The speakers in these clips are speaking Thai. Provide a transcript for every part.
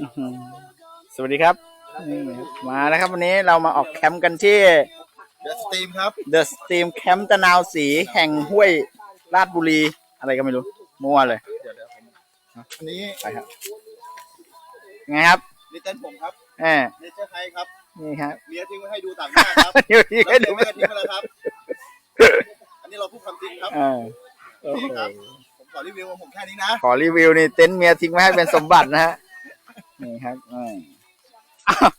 อื้อหือสวัสดีครับนี่มาแล้วครับวันนี้เรามาออกแคมป์กันที่ เดอะสตรีมครับ The Steam Camp ตะนาวสีแห่งห้วยราชบุรี อะไรก็ไม่รู้ มั่วเลยเดี๋ยวเดี๋ยวผมอันนี้ไปครับไงครับนี่เต้นผมครับแหมเนเจอร์ไฮครับนี่ครับ เมียทิ้งไว้ให้ดูต่างหน้าครับอยู่ที่ให้ดูเมียทิ้งไปแล้วครับ อันนี้เราพูดความจริงครับ เออโอ้โหผมขอรีวิวของผมแค่นี้นะ ขอรีวิวนี่เต็นท์เมียทิ้งไว้ให้เป็นสมบัตินะฮะ นี่ครับอืมอ้าว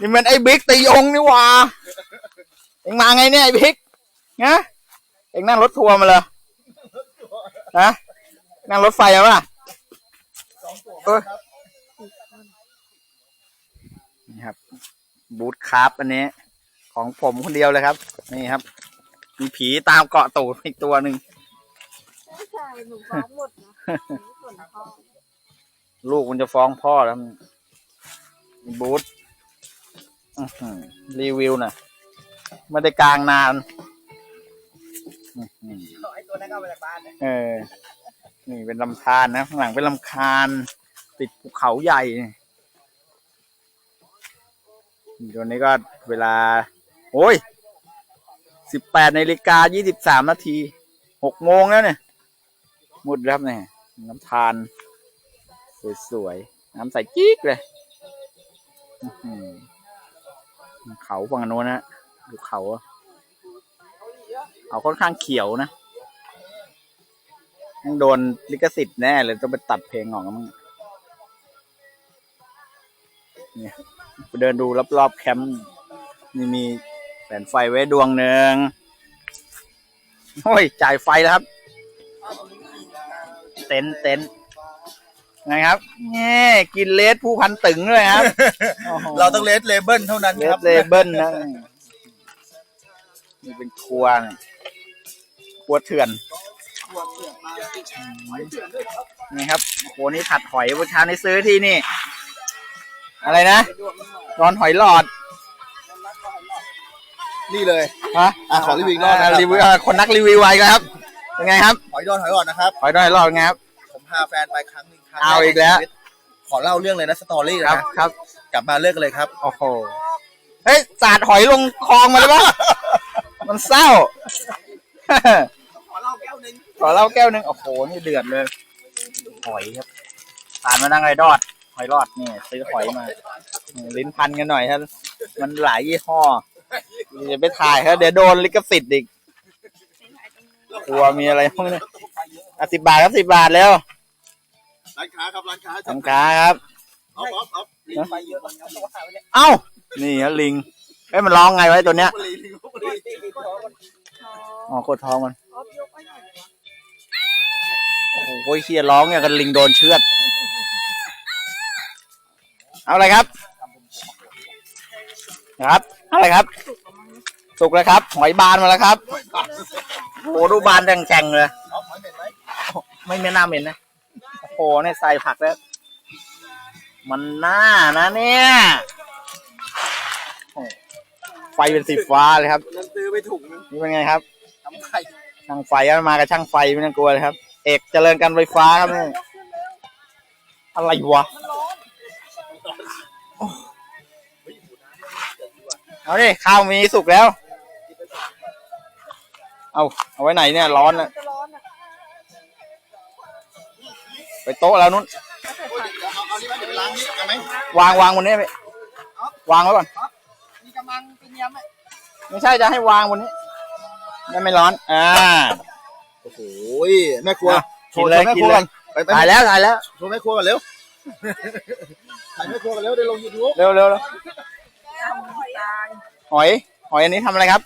นี่มันไอ้บิ๊กตะยงนี่หว่าเอ็งมาไงเนี่ยไอ้บิ๊กนะเอ็งนั่งรถทัวร์มาเลยฮะนั่งรถไฟมาป่ะสองตัวเอ้ยครับนี่ครับ บูทคราฟอันนี้ ของผมคนเดียวเลยครับ นี่ครับ มีผีตามเกาะตูดอีกตัวหนึ่งไม่ใช่หนูฟ้องหมดนะหนูส่วนพ่อ ลูกมันจะฟ้องพ่อแล้วมีบูทอื้อหือรีวิวหน่ะไม่ได้กลางนานอื้อหือไอ้ตัวนั้นก็เอามาจากบ้านนะเออ นี่เป็นลำธารนะข้างหลังเป็นลำคาญ ติดภูเขาใหญ่นี่ตัวนี้ก็เวลา โอ้ยสิบแปดนาฬิกายี่สิบสามนาทีหกโมงแล้วเนี่ยมุดครับเนี่ยน้ำทาน สวยๆ น้ำใสจี๊กเลยเขาฝั่งโน้นนะดูเขาเขาค่อนข้างเขียวนะยังโดนลิขสิทธิ์แน่เลยต้องไปตัดเพลงออกมั้งเนี่ยเดินดูรอบๆแคมป์นี่มีแสงไฟไว้ดวงหนึ่งโอ้ย จ่ายไฟแล้วครับ เต็นเต็นท์ ไงครับนี่กินเลสผู้พันตึงเลยครับโโหเราต้องเลสเลเบิลเท่านั้นเลครัสบเลเบิลนะนี่เป็นครัวนะครัวเถื่อนนี่ครับโหนี่ผัดหอยเมื่อเช้านี้ซื้อที่นี่ อะไรนะร้อนหอยหลอดนี่เลย ฮะอะขอรีวิวอีกรอบนะครับ รีวิวอะคนนักรีวิวไว้ครับเป็นไงครับ หอยดอนหอยหลอดนะครับ หอยดอยหอยหลอดเป็นไงครับ ผมพาแฟนไปครั้งหนึ่งครั้ง เอาอีกแล้วในชีตขอเล่าเรื่องเลยนะสตอรี่ครับนะครับ กลับมาเลิกกันเลยครับ โอ้โห เฮ้ย สาดหอยลงคลองมาเลยปะมันเศร้า ขอเล่าแก้วหนึ่งขอเหล้าแก้วหนึ่งโอ้โห นี่เดือดเลย หอยครับทานมานั่งไอ้ดอด หอยรอดนี่ซื้อหอยมาอืมลิ้นพันกันหน่อยครับ มันหลายยี่ห้ออย่าไปถ่ายครับเดี๋ยวโดนลิขสิทธิ์อีกกลัวมีอะไรพวกนี้อะสิบบาทครับสิบบาทแล้ว ร้านค้าครับร้านค้าสำค้าครับ เอาเอาเอาลิงไปเยอะมากครับเอ้า นี่ฮะลิงเอ้ยมันร้องไงไวะไอ้ตัวเนี้ย ลิงลิงลิงลิงอ๋อกดท้องมันออฟยกไปหน่อยโอ้โหเฮียร้องอย่างกับลิงโดนเชือด เอาอะไรครับ ครับเอาอะไรครับ สุกแล้วครับ หอยบานมาแล้วครับโอ้โหดูบานแข็งๆเลย เอาหอยเหม็นไหมไม่ไม่น่าเหม็นนะโอ้โหเนี่ยใส่ผักแล้ว มันน่านะเนี่ยโอ้ไฟเป็นสีฟ้าเลยครับนั่นซื้อไปถุงนึงนี่เป็นไงครับทำไข่ช่างไฟก็มากับช่างไฟไม่ต้องกลัวเลยครับ เอกเจริญการไฟฟ้าครับนี่อะไรวะโอ้เอาดิข้าวมีสุกแล้ว เอาเอาไว้ไหนเนี่ยร้อนอะจะร้อนอะ โต๊ะแล้วนู้นถ้าเกิดโอ้ยผัดเดี๋ยวาเอานี่ไหมเดี๋ยวไปล้างนี่กันไหมวางวางบนนี้ไปวางไว้ก่อนมีกำลังเป็นยำไหมไม่ใช่จะให้วางบนนี้ได้ไม่ร้อนอ่าโอ้โหแม่ครัวโชว์กินเลยแม่กิคนรัวเลยก่อนไปไปถ่ายแล้วถ่ายแล้วโชว์แม่ครัวกันเร็วถ่ายแม่ครัวกันเร็วได้ลงยูทูบเร็วเร็วเร็วหอยหอยอันนี้ทำอะไรครับ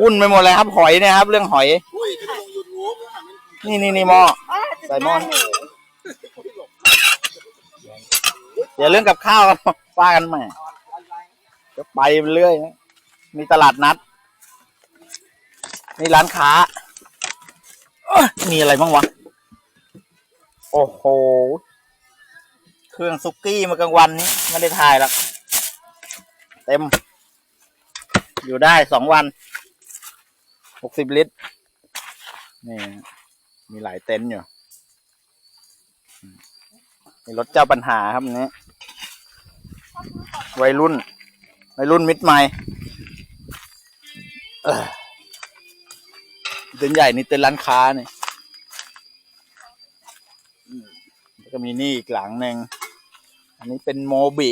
วุ่นไปหมดเลยครับหอยเนี่ยครับ เรื่องหอยนี่นี่นี่หม้อ อ้าใส่หม้อจะได้เดี๋ยวเรื่องกับข้าวกันว่ากันใหม่จะไปเรื่อยนะมีตลาดนัดนี่ร้านค้า มีอะไรบ้างวะ โอ้โห เครื่องซุกี้มากลางวันนี้ไม่ได้ถ่ายหรอกเต็ม อยู่ได้สองวัน หกสิบลิตร นี่ มีหลายเต็นท์อยู่ รถเจ้าปัญหาครับนี้ วัยรุ่น วัยรุ่นมิดใหม่เออเต็นใหญ่นี่เต็นท์ร้านค้าเนี่ยอืมแล้วก็มีนี่อีกหลังหนึ่ง อันนี้เป็นโมบิ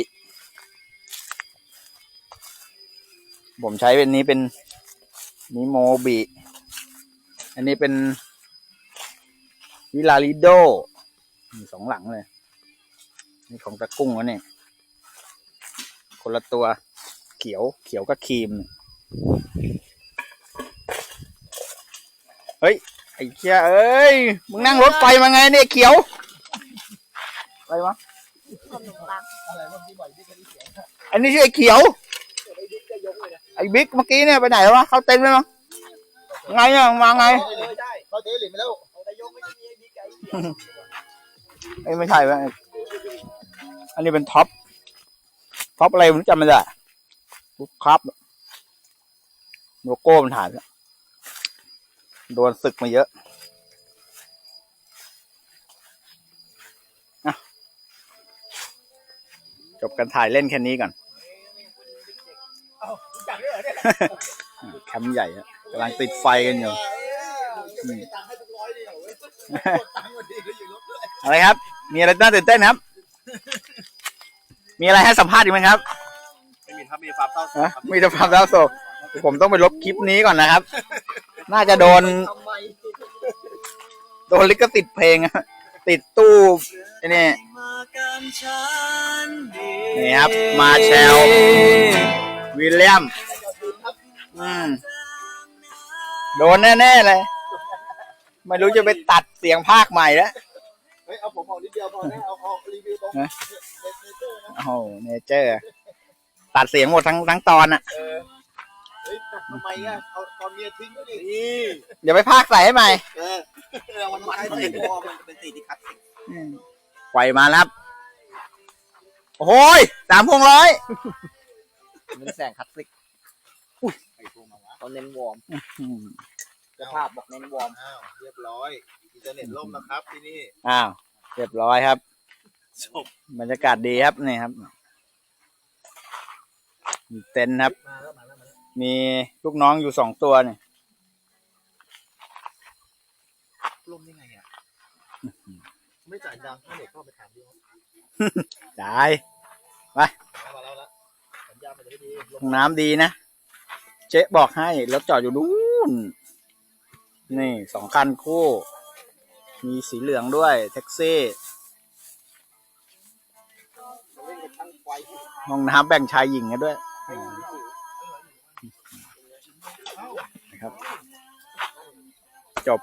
ผมใช้เป็นนี้เป็นนี้โมบิ อันนี้เป็นวิลาริโด มีสองหลังเลย นี่ของตะกุ้งวะเนี่ย คนละตัวเขียวเขียวกับครีม เฮ้ย ไอ้เชี่ยเอ้ย มึงนั่งรถไฟมาไงเนี่ยเขียว อะไรวะขนมปังอะไรวะพี่บ่อยพี่ก็ได้เสียงอันนี้ชื่อไอ้เขียว ไอ้บิ๊กเมื่อกี้เนี่ยไปไหนวะ เข้าเต็นท์ไหมมั้งไงเนี่ยมาไงเขาเทหลิมไปแล้วนายก ไม่ได้มีไอ้บิ๊กไอ้เสียงเอ้ยไม่ใช่วะอันนี้เป็นท็อป ท็อปอะไรผมจำไม่ได้บุ๊คครับโลโก้มันถ่ายแล้วโดนศึกมาเยอะอะจบกันถ่ายเล่นแค่นี้ก่อนเอ้ารู้จักด้วยเหรอเนี่ยแคมป์ใหญ่อะกำลังติดไฟกันอยู่จะไม่มีตังค์ให้ทุกร้อยเดียวเว้ยกดตังค์วันดีก็อยู่รถด้วย อะไรครับ มีอะไรน่าตื่นเต้นครับ มีอะไรให้สัมภาษณ์อีกไหมครับ ไม่มีครับมีฟาร์มเต้าฮะมีแต่ความเศร้าโศกผมต้องไปลบคลิปนี้ก่อนนะครับ น่าจะโดนทำไมโดนลิขสิทธิ์เพลงอะติดตู้ไอ้นี่นี่ครับ มาแชลวิลเลียมอืมโดนแน่ ๆ เลย ไม่รู้จะไปตัดเสียงภาคใหม่แล้ว เฮ้ยเอาผมเอานิดเดียวพอนะเอาเอารีวิวตรงฮะเนเจอร์นะโอ้โหเนเจอร์ ตัดเสียงหมดทั้งทั้งตอนอะเออเฮ้ยตัดทำไมอะเอาตอนเมียทิ้งด้วยดินี่เดี๋ยวไปภาคใส่ให้ใหม่เออเอามันมาให้ติดคอมันเป็นสีที่คัดปล่อยมาแล้วครับ โอ้โหยสามพวงร้อยเป็นแสงคลาสสิกเขาเน้นวอร์มอืม เจะภาพบอกเน้นวอร์มอ้าวเรียบร้อยอินเทอร์เน็ตล่มนะครับที่นี่อ้าวเรียบร้อยครับ จบบรรยากาศดีครับนี่ครับมีเต็นท์ครับ มาแล้วมาแล้วมาแล้วมีลูกน้องอยู่สองตัวเนี่ยล่มยังไงอะไม่จ่ายดังให้เด็กเข้าไปถามดิว่าได้มาแล้วนะสัญญาณมันจะไม่ดีลห้มองน้ำดีนะ เจ๊บอกให้รถจอดอยู่นู่น นี่สองคันคู่ มีสีเหลืองด้วย แท็กซี่ห้องน้ำแบ่งชายหญิงกันด้วยนะครับ จบ